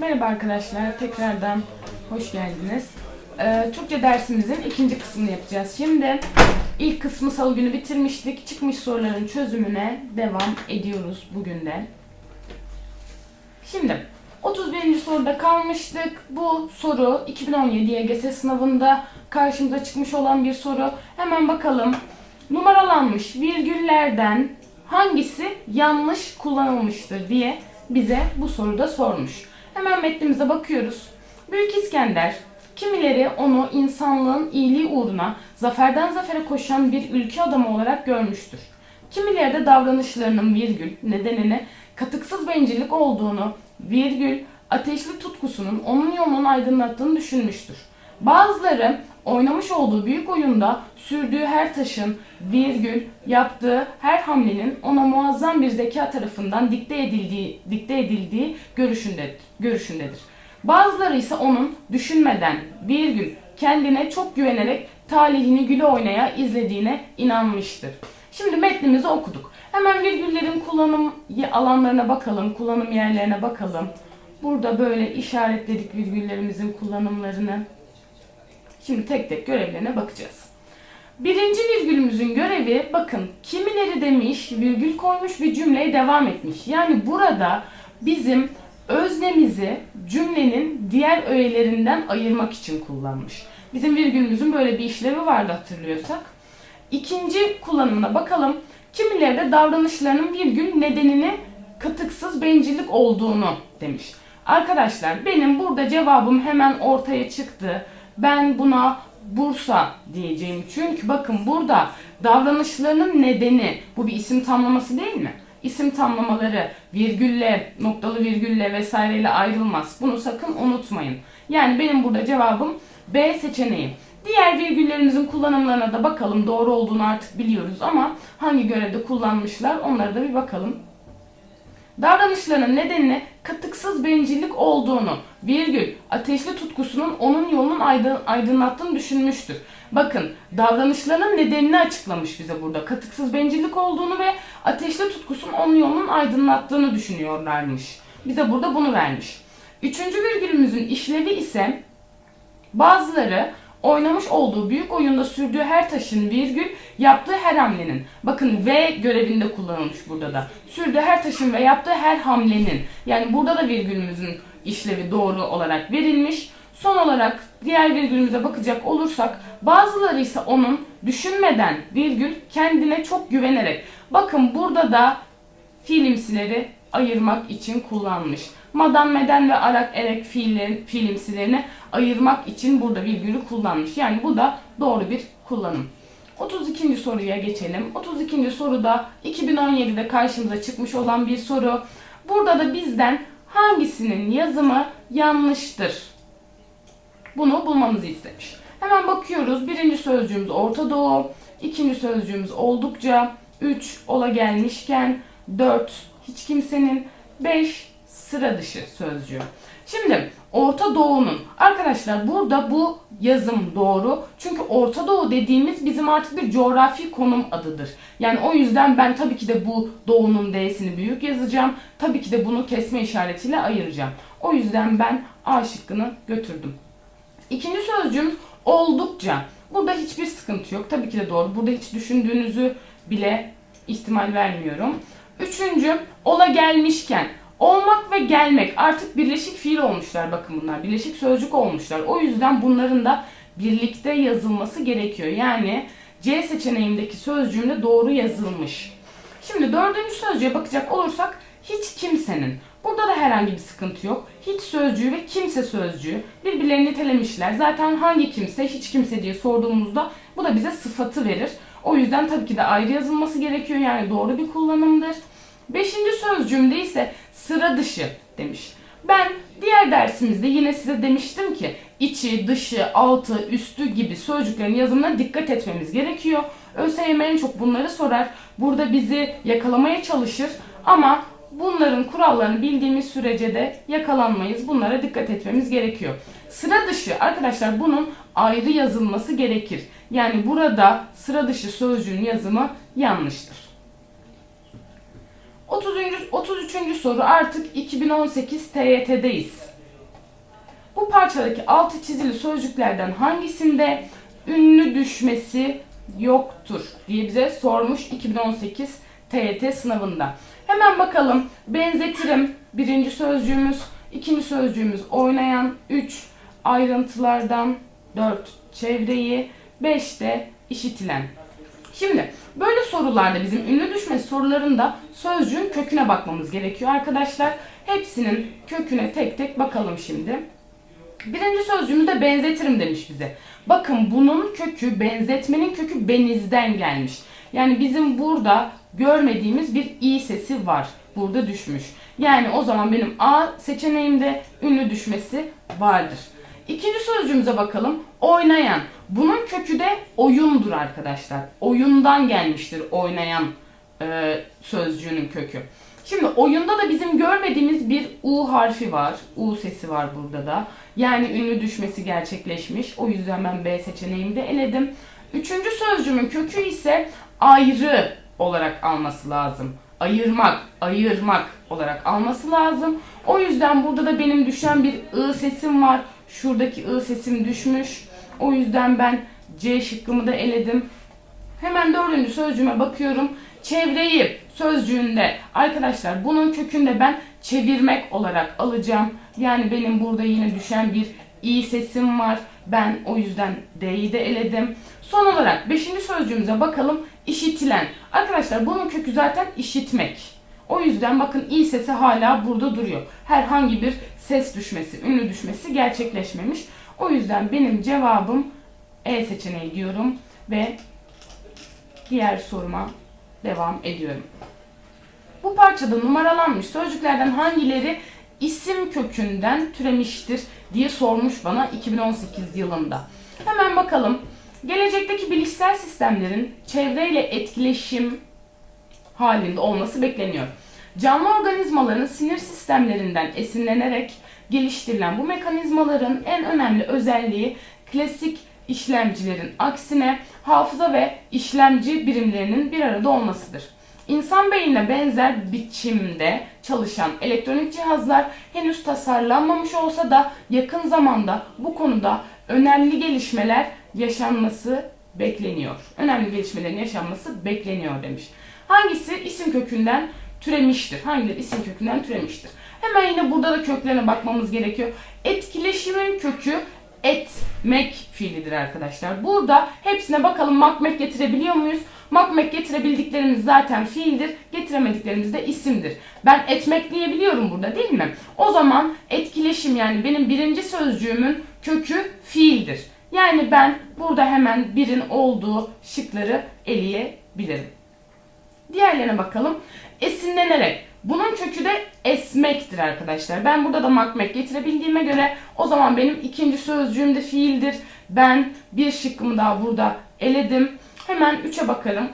Merhaba arkadaşlar, tekrardan hoş geldiniz. Ee, Türkçe dersimizin ikinci kısmını yapacağız. Şimdi ilk kısmı salı günü bitirmiştik. Çıkmış soruların çözümüne devam ediyoruz bugün de. Şimdi 31. soruda kalmıştık. Bu soru 2017 YGS sınavında karşımıza çıkmış olan bir soru. Hemen bakalım. Numaralanmış virgüllerden hangisi yanlış kullanılmıştır diye bize bu soruda sormuş. Hemen metnimize bakıyoruz. Büyük İskender, kimileri onu insanlığın iyiliği uğruna zaferden zafere koşan bir ülke adamı olarak görmüştür. Kimileri de davranışlarının virgül nedenini katıksız bencillik olduğunu, virgül ateşli tutkusunun onun yolunu aydınlattığını düşünmüştür. Bazıları oynamış olduğu büyük oyunda sürdüğü her taşın, virgül, yaptığı her hamlenin ona muazzam bir zeka tarafından dikte edildiği, dikte edildiği görüşündedir. görüşündedir. Bazıları ise onun düşünmeden, virgül, kendine çok güvenerek talihini güle oynaya izlediğine inanmıştır. Şimdi metnimizi okuduk. Hemen virgüllerin kullanım alanlarına bakalım, kullanım yerlerine bakalım. Burada böyle işaretledik virgüllerimizin kullanımlarını. Şimdi tek tek görevlerine bakacağız. Birinci virgülümüzün görevi bakın kimileri demiş virgül koymuş ve cümleye devam etmiş. Yani burada bizim öznemizi cümlenin diğer öğelerinden ayırmak için kullanmış. Bizim virgülümüzün böyle bir işlevi vardı hatırlıyorsak. İkinci kullanımına bakalım. Kimileri de davranışlarının virgül nedenini katıksız bencillik olduğunu demiş. Arkadaşlar benim burada cevabım hemen ortaya çıktı. Ben buna Bursa diyeceğim. Çünkü bakın burada davranışlarının nedeni bu bir isim tamlaması değil mi? İsim tamlamaları virgülle, noktalı virgülle vesaireyle ayrılmaz. Bunu sakın unutmayın. Yani benim burada cevabım B seçeneği. Diğer virgüllerimizin kullanımlarına da bakalım. Doğru olduğunu artık biliyoruz ama hangi görevde kullanmışlar onlara da bir bakalım. Davranışlarının nedenini katıksız bencillik olduğunu, virgül, ateşli tutkusunun onun yolunun aydın, aydınlattığını düşünmüştür. Bakın davranışlarının nedenini açıklamış bize burada. Katıksız bencillik olduğunu ve ateşli tutkusunun onun yolunun aydınlattığını düşünüyorlarmış. Bize burada bunu vermiş. Üçüncü virgülümüzün işlevi ise bazıları oynamış olduğu büyük oyunda sürdüğü her taşın virgül yaptığı her hamlenin. Bakın V görevinde kullanılmış burada da. Sürdüğü her taşın ve yaptığı her hamlenin. Yani burada da virgülümüzün işlevi doğru olarak verilmiş. Son olarak diğer virgülümüze bakacak olursak bazıları ise onun düşünmeden virgül kendine çok güvenerek. Bakın burada da fiilimsileri ayırmak için kullanmış. Madan, meden ve arak, erek fiillerin, ayırmak için burada virgülü kullanmış. Yani bu da doğru bir kullanım. 32. soruya geçelim. 32. soruda 2017'de karşımıza çıkmış olan bir soru. Burada da bizden hangisinin yazımı yanlıştır? Bunu bulmamızı istemiş. Hemen bakıyoruz. Birinci sözcüğümüz Orta Doğu. ikinci sözcüğümüz oldukça. 3 ola gelmişken. 4 hiç kimsenin. 5 sıra dışı sözcüğü. Şimdi Orta Doğu'nun arkadaşlar burada bu yazım doğru. Çünkü Orta Doğu dediğimiz bizim artık bir coğrafi konum adıdır. Yani o yüzden ben tabii ki de bu doğunun D'sini büyük yazacağım. Tabii ki de bunu kesme işaretiyle ayıracağım. O yüzden ben A şıkkını götürdüm. İkinci sözcüğümüz oldukça. Burada hiçbir sıkıntı yok. Tabii ki de doğru. Burada hiç düşündüğünüzü bile ihtimal vermiyorum. Üçüncü ola gelmişken. Olmak ve gelmek artık birleşik fiil olmuşlar bakın bunlar. Birleşik sözcük olmuşlar. O yüzden bunların da birlikte yazılması gerekiyor. Yani C seçeneğindeki sözcüğümde doğru yazılmış. Şimdi dördüncü sözcüğe bakacak olursak hiç kimsenin. Burada da herhangi bir sıkıntı yok. Hiç sözcüğü ve kimse sözcüğü birbirlerini nitelemişler. Zaten hangi kimse, hiç kimse diye sorduğumuzda bu da bize sıfatı verir. O yüzden tabii ki de ayrı yazılması gerekiyor. Yani doğru bir kullanımdır. Beşinci sözcüğümde ise sıra dışı demiş. Ben diğer dersimizde yine size demiştim ki içi, dışı, altı, üstü gibi sözcüklerin yazımına dikkat etmemiz gerekiyor. ÖSYM en çok bunları sorar. Burada bizi yakalamaya çalışır ama bunların kurallarını bildiğimiz sürece de yakalanmayız. Bunlara dikkat etmemiz gerekiyor. Sıra dışı arkadaşlar bunun ayrı yazılması gerekir. Yani burada sıra dışı sözcüğün yazımı yanlıştır. 30. 33. soru artık 2018 TYT'deyiz. Bu parçadaki altı çizili sözcüklerden hangisinde ünlü düşmesi yoktur diye bize sormuş 2018 TYT sınavında. Hemen bakalım. Benzetirim. Birinci sözcüğümüz, ikinci sözcüğümüz oynayan, 3 ayrıntılardan, 4 çevreyi, 5 de işitilen. Şimdi böyle sorularda bizim ünlü düşmesi sorularında sözcüğün köküne bakmamız gerekiyor arkadaşlar. Hepsinin köküne tek tek bakalım şimdi. Birinci sözcüğümüzde benzetirim demiş bize. Bakın bunun kökü, benzetmenin kökü benizden gelmiş. Yani bizim burada görmediğimiz bir i sesi var. Burada düşmüş. Yani o zaman benim A seçeneğimde ünlü düşmesi vardır. İkinci sözcüğümüze bakalım. Oynayan. Bunun kökü de oyundur arkadaşlar. Oyundan gelmiştir oynayan e, sözcüğünün kökü. Şimdi oyunda da bizim görmediğimiz bir U harfi var. U sesi var burada da. Yani ünlü düşmesi gerçekleşmiş. O yüzden ben B seçeneğimi de eledim. Üçüncü sözcüğümün kökü ise ayrı olarak alması lazım. Ayırmak, ayırmak olarak alması lazım. O yüzden burada da benim düşen bir I sesim var. Şuradaki I sesim düşmüş. O yüzden ben C şıkkımı da eledim. Hemen dördüncü sözcüğüme bakıyorum. Çevreyi sözcüğünde arkadaşlar bunun kökünde ben çevirmek olarak alacağım. Yani benim burada yine düşen bir i sesim var. Ben o yüzden D'yi de eledim. Son olarak beşinci sözcüğümüze bakalım. İşitilen. Arkadaşlar bunun kökü zaten işitmek. O yüzden bakın i sesi hala burada duruyor. Herhangi bir ses düşmesi, ünlü düşmesi gerçekleşmemiş. O yüzden benim cevabım E seçeneği diyorum ve diğer soruma devam ediyorum. Bu parçada numaralanmış sözcüklerden hangileri isim kökünden türemiştir diye sormuş bana 2018 yılında. Hemen bakalım. Gelecekteki bilişsel sistemlerin çevreyle etkileşim halinde olması bekleniyor. Canlı organizmaların sinir sistemlerinden esinlenerek geliştirilen bu mekanizmaların en önemli özelliği klasik işlemcilerin aksine hafıza ve işlemci birimlerinin bir arada olmasıdır. İnsan beynine benzer biçimde çalışan elektronik cihazlar henüz tasarlanmamış olsa da yakın zamanda bu konuda önemli gelişmeler yaşanması bekleniyor. Önemli gelişmelerin yaşanması bekleniyor demiş. Hangisi isim kökünden türemiştir? Hangileri isim kökünden türemiştir? Hemen yine burada da köklerine bakmamız gerekiyor. Etkileşimin kökü etmek fiilidir arkadaşlar. Burada hepsine bakalım makmek getirebiliyor muyuz? Makmek getirebildiklerimiz zaten fiildir, getiremediklerimiz de isimdir. Ben etmek diyebiliyorum burada değil mi? O zaman etkileşim yani benim birinci sözcüğümün kökü fiildir. Yani ben burada hemen birin olduğu şıkları eleyebilirim. Diğerlerine bakalım. Esinlenerek. Bunun kökü de esmektir arkadaşlar. Ben burada da makmek getirebildiğime göre o zaman benim ikinci sözcüğüm de fiildir. Ben bir şıkkımı daha burada eledim. Hemen 3'e bakalım.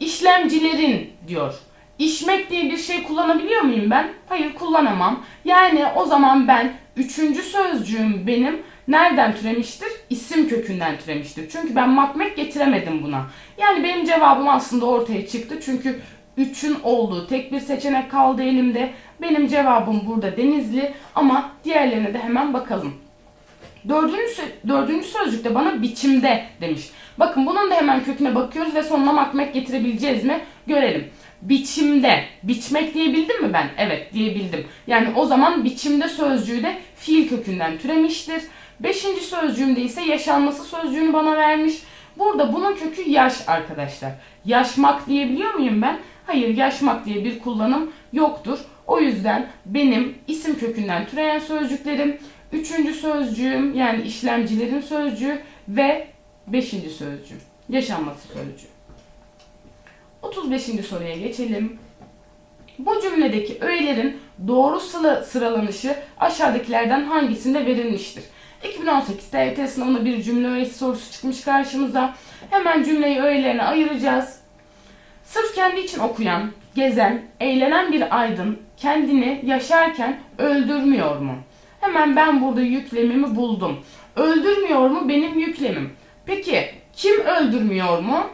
İşlemcilerin diyor. İşmek diye bir şey kullanabiliyor muyum ben? Hayır kullanamam. Yani o zaman ben üçüncü sözcüğüm benim nereden türemiştir? İsim kökünden türemiştir. Çünkü ben makmek getiremedim buna. Yani benim cevabım aslında ortaya çıktı. Çünkü 3'ün olduğu tek bir seçenek kaldı elimde. Benim cevabım burada Denizli ama diğerlerine de hemen bakalım. Dördüncü, dördüncü sözcükte bana biçimde demiş. Bakın bunun da hemen köküne bakıyoruz ve sonuna makmek getirebileceğiz mi? Görelim. Biçimde. Biçmek diyebildim mi ben? Evet diyebildim. Yani o zaman biçimde sözcüğü de fiil kökünden türemiştir. Beşinci sözcüğümde ise yaşanması sözcüğünü bana vermiş. Burada bunun kökü yaş arkadaşlar. Yaşmak diyebiliyor muyum ben? Hayır yaşmak diye bir kullanım yoktur. O yüzden benim isim kökünden türeyen sözcüklerim üçüncü sözcüğüm yani işlemcilerin sözcüğü ve beşinci sözcüğüm yaşanması sözcüğü. 35. soruya geçelim. Bu cümledeki öğelerin doğru sıra sıralanışı aşağıdakilerden hangisinde verilmiştir? 2018 TYT sınavında bir cümle öğesi sorusu çıkmış karşımıza. Hemen cümleyi öğelerine ayıracağız. Sırf kendi için okuyan, gezen, eğlenen bir aydın kendini yaşarken öldürmüyor mu? Hemen ben burada yüklemimi buldum. Öldürmüyor mu benim yüklemim? Peki kim öldürmüyor mu?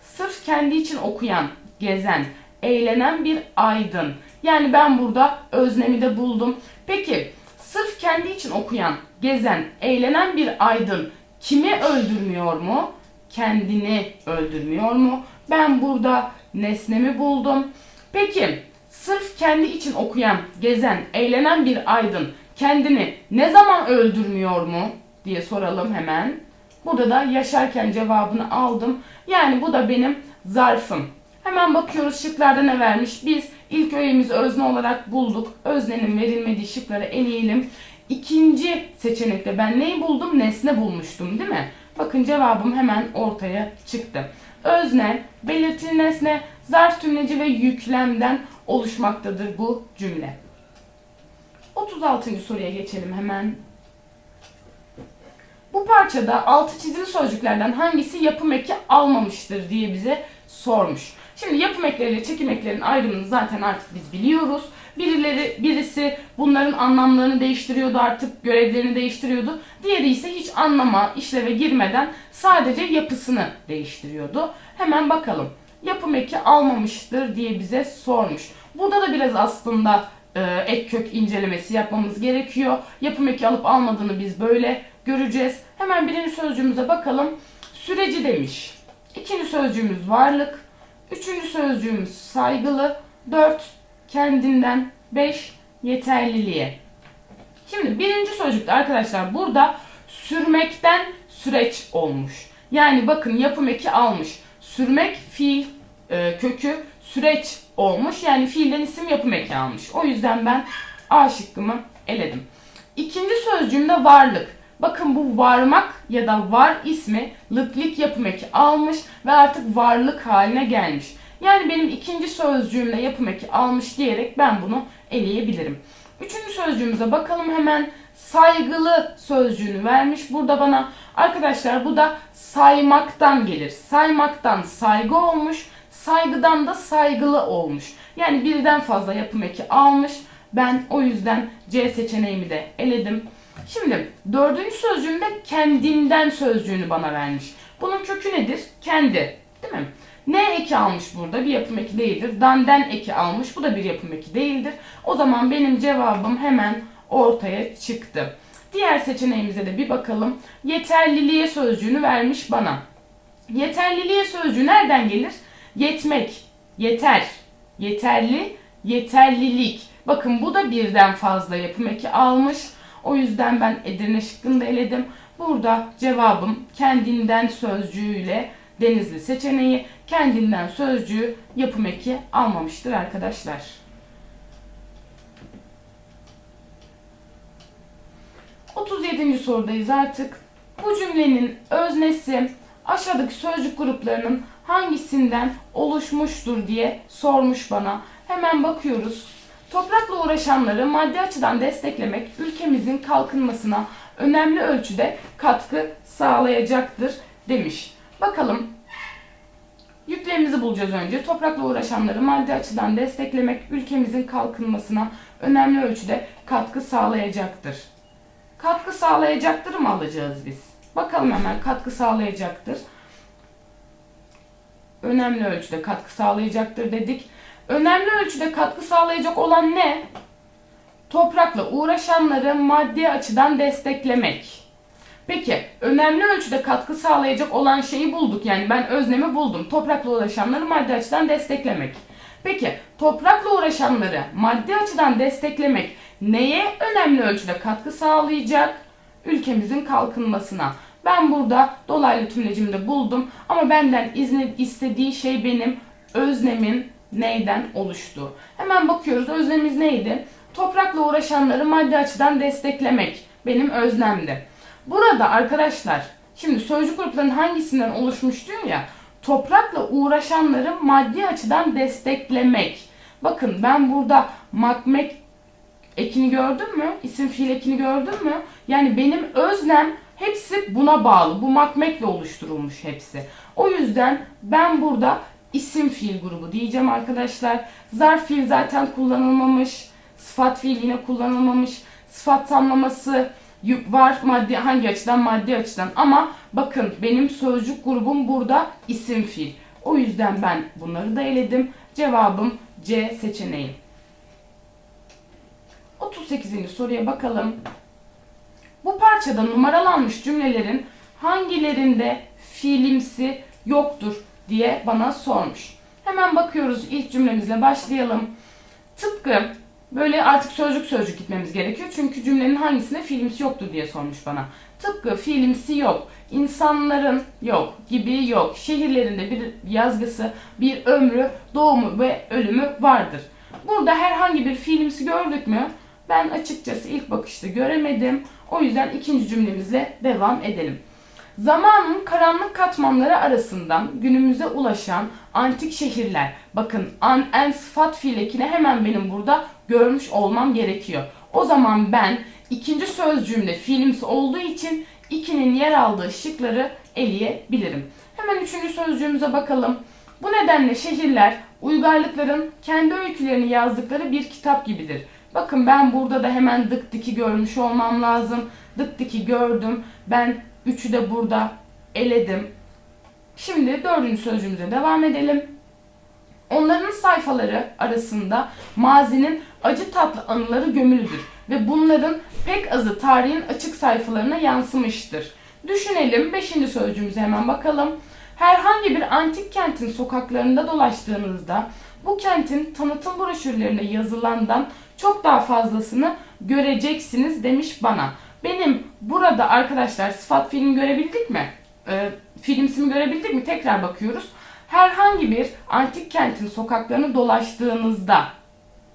Sırf kendi için okuyan, gezen, eğlenen bir aydın. Yani ben burada öznemi de buldum. Peki sırf kendi için okuyan, gezen, eğlenen bir aydın kimi öldürmüyor mu? Kendini öldürmüyor mu? Ben burada nesnemi buldum. Peki sırf kendi için okuyan, gezen, eğlenen bir aydın kendini ne zaman öldürmüyor mu diye soralım hemen. Burada da yaşarken cevabını aldım. Yani bu da benim zarfım. Hemen bakıyoruz şıklarda ne vermiş. Biz ilk öğemizi özne olarak bulduk. Öznenin verilmediği şıkları eleyelim. İkinci seçenekte ben neyi buldum? Nesne bulmuştum değil mi? Bakın cevabım hemen ortaya çıktı. Özne, belirtili nesne, zarf tümleci ve yüklemden oluşmaktadır bu cümle. 36. soruya geçelim hemen. Bu parçada altı çizili sözcüklerden hangisi yapım eki almamıştır diye bize sormuş. Şimdi yapım ekleriyle çekim eklerinin ayrımını zaten artık biz biliyoruz. Birileri, birisi bunların anlamlarını değiştiriyordu artık görevlerini değiştiriyordu. Diğeri ise hiç anlama, işleve girmeden sadece yapısını değiştiriyordu. Hemen bakalım. Yapım eki almamıştır diye bize sormuş. Burada da biraz aslında e, ek kök incelemesi yapmamız gerekiyor. Yapım eki alıp almadığını biz böyle göreceğiz. Hemen birinci sözcüğümüze bakalım. Süreci demiş. İkinci sözcüğümüz varlık. Üçüncü sözcüğümüz saygılı. Dört kendinden. Beş yeterliliğe. Şimdi birinci sözcükte arkadaşlar burada sürmekten süreç olmuş. Yani bakın yapım eki almış. Sürmek fiil e, kökü süreç olmuş. Yani fiilden isim yapım eki almış. O yüzden ben A şıkkımı eledim. İkinci sözcüğümde varlık. Bakın bu varmak ya da var ismi lıklik yapım eki almış ve artık varlık haline gelmiş. Yani benim ikinci sözcüğümle yapım eki almış diyerek ben bunu eleyebilirim. Üçüncü sözcüğümüze bakalım hemen. Saygılı sözcüğünü vermiş. Burada bana arkadaşlar bu da saymaktan gelir. Saymaktan saygı olmuş. Saygıdan da saygılı olmuş. Yani birden fazla yapım eki almış. Ben o yüzden C seçeneğimi de eledim. Şimdi dördüncü sözcüğümde kendinden sözcüğünü bana vermiş. Bunun kökü nedir? Kendi. Değil mi? Ne eki almış burada? Bir yapım eki değildir. Danden eki almış. Bu da bir yapım eki değildir. O zaman benim cevabım hemen ortaya çıktı. Diğer seçeneğimize de bir bakalım. Yeterliliğe sözcüğünü vermiş bana. Yeterliliğe sözcüğü nereden gelir? Yetmek, yeter, yeterli, yeterlilik. Bakın bu da birden fazla yapım eki almış. O yüzden ben Edirne şıkkını da eledim. Burada cevabım kendinden sözcüğüyle Denizli seçeneği kendinden sözcüğü yapım eki almamıştır arkadaşlar. Otuz yedinci sorudayız artık. Bu cümlenin öznesi aşağıdaki sözcük gruplarının hangisinden oluşmuştur diye sormuş bana. Hemen bakıyoruz. Toprakla uğraşanları maddi açıdan desteklemek ülkemizin kalkınmasına önemli ölçüde katkı sağlayacaktır demiş. Bakalım yüklerimizi bulacağız önce. Toprakla uğraşanları maddi açıdan desteklemek ülkemizin kalkınmasına önemli ölçüde katkı sağlayacaktır. Katkı sağlayacaktır mı alacağız biz? Bakalım hemen katkı sağlayacaktır. Önemli ölçüde katkı sağlayacaktır dedik. Önemli ölçüde katkı sağlayacak olan ne? Toprakla uğraşanları maddi açıdan desteklemek. Peki önemli ölçüde katkı sağlayacak olan şeyi bulduk. Yani ben öznemi buldum. Toprakla uğraşanları maddi açıdan desteklemek. Peki toprakla uğraşanları maddi açıdan desteklemek neye önemli ölçüde katkı sağlayacak? Ülkemizin kalkınmasına. Ben burada dolaylı tümlecimde buldum ama benden izni istediği şey benim öznemin neyden oluştu. Hemen bakıyoruz özlemimiz neydi? Toprakla uğraşanları maddi açıdan desteklemek benim özlemdi. Burada arkadaşlar şimdi sözcük gruplarının hangisinden oluşmuş ya toprakla uğraşanları maddi açıdan desteklemek. Bakın ben burada makmek ekini gördün mü? İsim fiil ekini gördün mü? Yani benim özlem hepsi buna bağlı. Bu makmekle oluşturulmuş hepsi. O yüzden ben burada isim fiil grubu diyeceğim arkadaşlar. Zarf fiil zaten kullanılmamış. Sıfat fiil yine kullanılmamış. Sıfat tamlaması var maddi hangi açıdan maddi açıdan ama bakın benim sözcük grubum burada isim fiil. O yüzden ben bunları da eledim. Cevabım C seçeneği. 38. soruya bakalım. Bu parçada numaralanmış cümlelerin hangilerinde fiilimsi yoktur diye bana sormuş. Hemen bakıyoruz ilk cümlemizle başlayalım. Tıpkı böyle artık sözcük sözcük gitmemiz gerekiyor. Çünkü cümlenin hangisinde fiilimsi yoktur diye sormuş bana. Tıpkı fiilimsi yok, insanların yok, gibi yok, şehirlerinde bir yazgısı, bir ömrü, doğumu ve ölümü vardır. Burada herhangi bir fiilimsi gördük mü? Ben açıkçası ilk bakışta göremedim. O yüzden ikinci cümlemizle devam edelim. Zamanın karanlık katmanları arasından günümüze ulaşan antik şehirler. Bakın an en sıfat fiil ekini hemen benim burada görmüş olmam gerekiyor. O zaman ben ikinci sözcüğümde fiilimsi olduğu için ikinin yer aldığı şıkları eleyebilirim. Hemen üçüncü sözcüğümüze bakalım. Bu nedenle şehirler uygarlıkların kendi öykülerini yazdıkları bir kitap gibidir. Bakın ben burada da hemen dık diki görmüş olmam lazım. Dık diki gördüm. Ben üçü de burada eledim. Şimdi dördüncü sözcüğümüze devam edelim. Onların sayfaları arasında mazinin acı tatlı anıları gömülüdür ve bunların pek azı tarihin açık sayfalarına yansımıştır. Düşünelim, beşinci sözcüğümüze hemen bakalım. Herhangi bir antik kentin sokaklarında dolaştığınızda bu kentin tanıtım broşürlerinde yazılandan çok daha fazlasını göreceksiniz demiş bana. Benim burada arkadaşlar sıfat film görebildik mi? Ee, filmsimi görebildik mi? Tekrar bakıyoruz. Herhangi bir antik kentin sokaklarını dolaştığınızda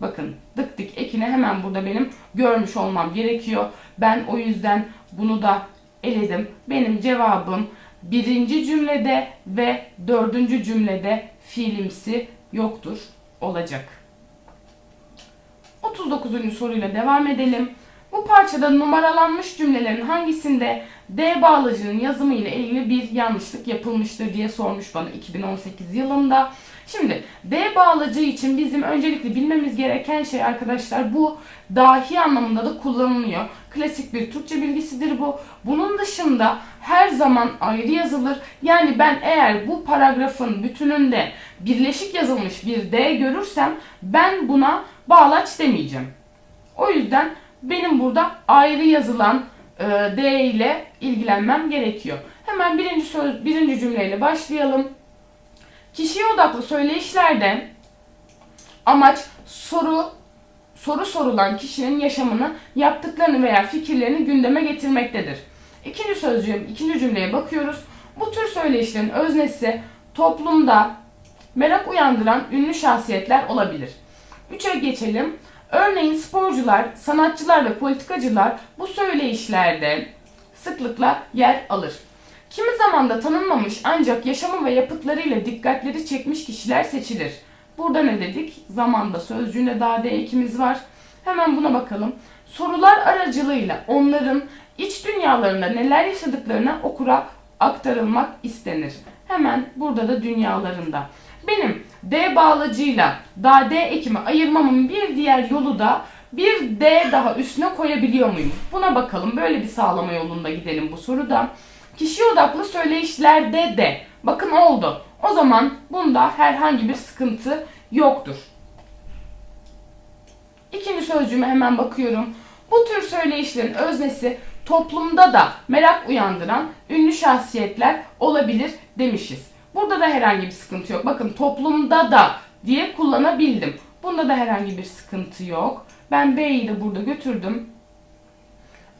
bakın dık dik ekini hemen burada benim görmüş olmam gerekiyor. Ben o yüzden bunu da eledim. Benim cevabım birinci cümlede ve dördüncü cümlede fiilimsi yoktur olacak. 39. soruyla devam edelim. Bu parçada numaralanmış cümlelerin hangisinde D bağlacının yazımı ile ilgili bir yanlışlık yapılmıştır diye sormuş bana 2018 yılında. Şimdi D bağlacı için bizim öncelikle bilmemiz gereken şey arkadaşlar bu dahi anlamında da kullanılıyor. Klasik bir Türkçe bilgisidir bu. Bunun dışında her zaman ayrı yazılır. Yani ben eğer bu paragrafın bütününde birleşik yazılmış bir D görürsem ben buna bağlaç demeyeceğim. O yüzden benim burada ayrı yazılan e, D ile ilgilenmem gerekiyor. Hemen birinci söz, birinci cümleyle başlayalım. Kişiye odaklı söyleyişlerde amaç soru soru sorulan kişinin yaşamını, yaptıklarını veya fikirlerini gündeme getirmektedir. İkinci sözcüğüm, ikinci cümleye bakıyoruz. Bu tür söyleyişlerin öznesi toplumda merak uyandıran ünlü şahsiyetler olabilir. Üçe geçelim. Örneğin sporcular, sanatçılar ve politikacılar bu söyleyişlerde sıklıkla yer alır. Kimi zaman da tanınmamış ancak yaşamı ve yapıtlarıyla dikkatleri çekmiş kişiler seçilir. Burada ne dedik? Zamanda sözcüğünde daha D ekimiz var. Hemen buna bakalım. Sorular aracılığıyla onların iç dünyalarında neler yaşadıklarına okura aktarılmak istenir. Hemen burada da dünyalarında. Benim D bağlacıyla daha D ekimi ayırmamın bir diğer yolu da bir D daha üstüne koyabiliyor muyum? Buna bakalım. Böyle bir sağlama yolunda gidelim bu soruda. Kişi odaklı söyleyişlerde de bakın oldu. O zaman bunda herhangi bir sıkıntı yoktur. İkinci sözcüğüme hemen bakıyorum. Bu tür söyleyişlerin öznesi toplumda da merak uyandıran ünlü şahsiyetler olabilir demişiz. Burada da herhangi bir sıkıntı yok. Bakın toplumda da diye kullanabildim. Bunda da herhangi bir sıkıntı yok. Ben B'yi de burada götürdüm.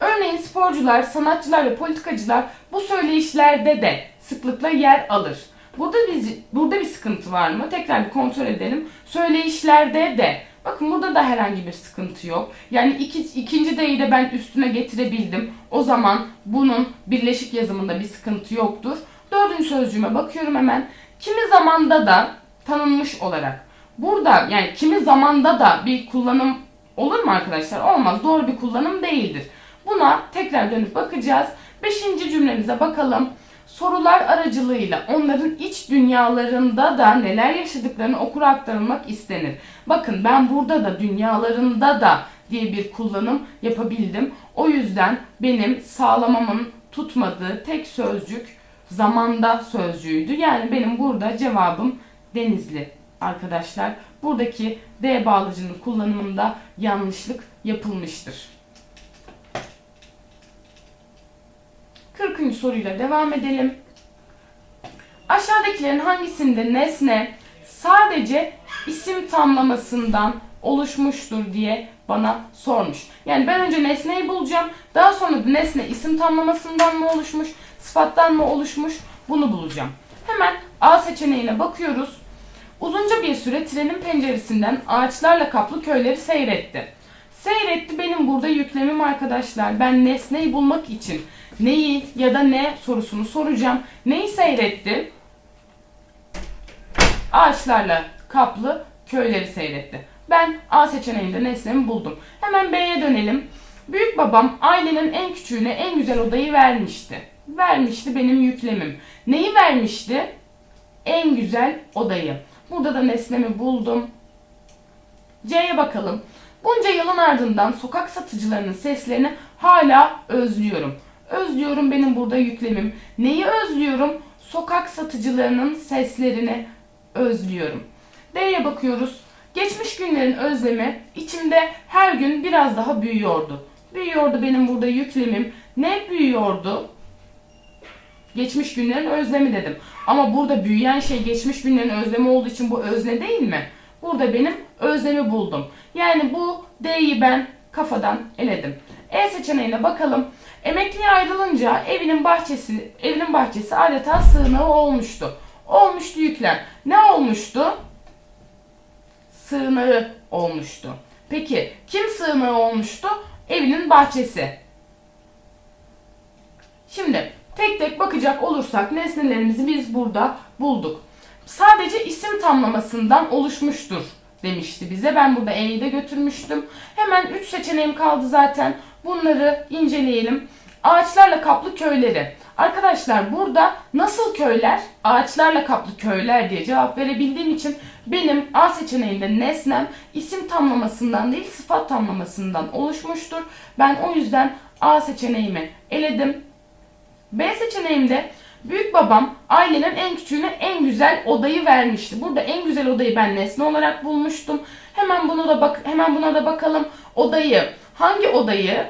Örneğin sporcular, sanatçılar ve politikacılar bu söyleyişlerde de sıklıkla yer alır. Burada biz burada bir sıkıntı var mı? Tekrar bir kontrol edelim. Söyleyişlerde de Bakın burada da herhangi bir sıkıntı yok. Yani iki, ikinci D'yi de ben üstüne getirebildim. O zaman bunun birleşik yazımında bir sıkıntı yoktur. Dördüncü sözcüğüme bakıyorum hemen. Kimi zamanda da tanınmış olarak. Burada yani kimi zamanda da bir kullanım olur mu arkadaşlar? Olmaz. Doğru bir kullanım değildir. Buna tekrar dönüp bakacağız. Beşinci cümlemize bakalım. Sorular aracılığıyla onların iç dünyalarında da neler yaşadıklarını okura aktarılmak istenir. Bakın ben burada da dünyalarında da diye bir kullanım yapabildim. O yüzden benim sağlamamın tutmadığı tek sözcük zamanda sözcüğüydü. Yani benim burada cevabım Denizli arkadaşlar buradaki D bağlacının kullanımında yanlışlık yapılmıştır. 40. soruyla devam edelim. Aşağıdakilerin hangisinde nesne sadece isim tamlamasından oluşmuştur diye bana sormuş. Yani ben önce nesneyi bulacağım. Daha sonra nesne isim tamlamasından mı oluşmuş, sıfattan mı oluşmuş bunu bulacağım. Hemen A seçeneğine bakıyoruz. Uzunca bir süre trenin penceresinden ağaçlarla kaplı köyleri seyretti. Seyretti benim burada yüklemim arkadaşlar. Ben nesneyi bulmak için neyi ya da ne sorusunu soracağım. Neyi seyretti? Ağaçlarla kaplı köyleri seyretti. Ben A seçeneğinde nesnemi buldum. Hemen B'ye dönelim. Büyük babam ailenin en küçüğüne en güzel odayı vermişti. Vermişti benim yüklemim. Neyi vermişti? En güzel odayı. Burada da nesnemi buldum. C'ye bakalım. Bunca yılın ardından sokak satıcılarının seslerini hala özlüyorum. Özlüyorum benim burada yüklemim. Neyi özlüyorum? Sokak satıcılarının seslerini özlüyorum. D'ye bakıyoruz. Geçmiş günlerin özlemi içimde her gün biraz daha büyüyordu. Büyüyordu benim burada yüklemim. Ne büyüyordu? Geçmiş günlerin özlemi dedim. Ama burada büyüyen şey geçmiş günlerin özlemi olduğu için bu özne değil mi? Burada benim özlemi buldum. Yani bu D'yi ben kafadan eledim. E seçeneğine bakalım. Emekliye ayrılınca evinin bahçesi, evinin bahçesi adeta sığınağı olmuştu. Olmuştu yüklem. Ne olmuştu? Sığınağı olmuştu. Peki kim sığınağı olmuştu? Evinin bahçesi. Şimdi tek tek bakacak olursak nesnelerimizi biz burada bulduk. Sadece isim tamlamasından oluşmuştur demişti bize. Ben burada E'yi de götürmüştüm. Hemen 3 seçeneğim kaldı zaten. Bunları inceleyelim. Ağaçlarla kaplı köyleri. Arkadaşlar burada nasıl köyler? Ağaçlarla kaplı köyler diye cevap verebildiğim için benim A seçeneğinde nesnem isim tamlamasından değil sıfat tamlamasından oluşmuştur. Ben o yüzden A seçeneğimi eledim. B seçeneğimde büyük babam ailenin en küçüğüne en güzel odayı vermişti. Burada en güzel odayı ben nesne olarak bulmuştum. Hemen bunu da bak hemen buna da bakalım. Odayı hangi odayı?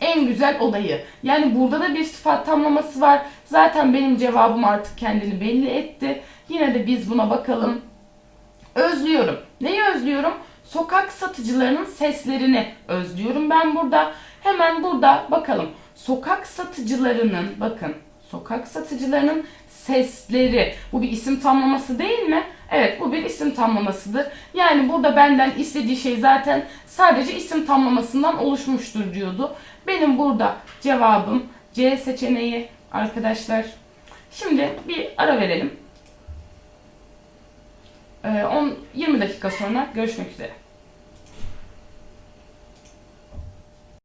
En güzel odayı. Yani burada da bir sıfat tamlaması var. Zaten benim cevabım artık kendini belli etti. Yine de biz buna bakalım. Özlüyorum. Neyi özlüyorum? Sokak satıcılarının seslerini özlüyorum ben burada. Hemen burada bakalım. Sokak satıcılarının bakın sokak satıcılarının sesleri. Bu bir isim tamlaması değil mi? Evet bu bir isim tamlamasıdır. Yani burada benden istediği şey zaten sadece isim tamlamasından oluşmuştur diyordu. Benim burada cevabım C seçeneği arkadaşlar. Şimdi bir ara verelim. Ee, 10 20 dakika sonra görüşmek üzere.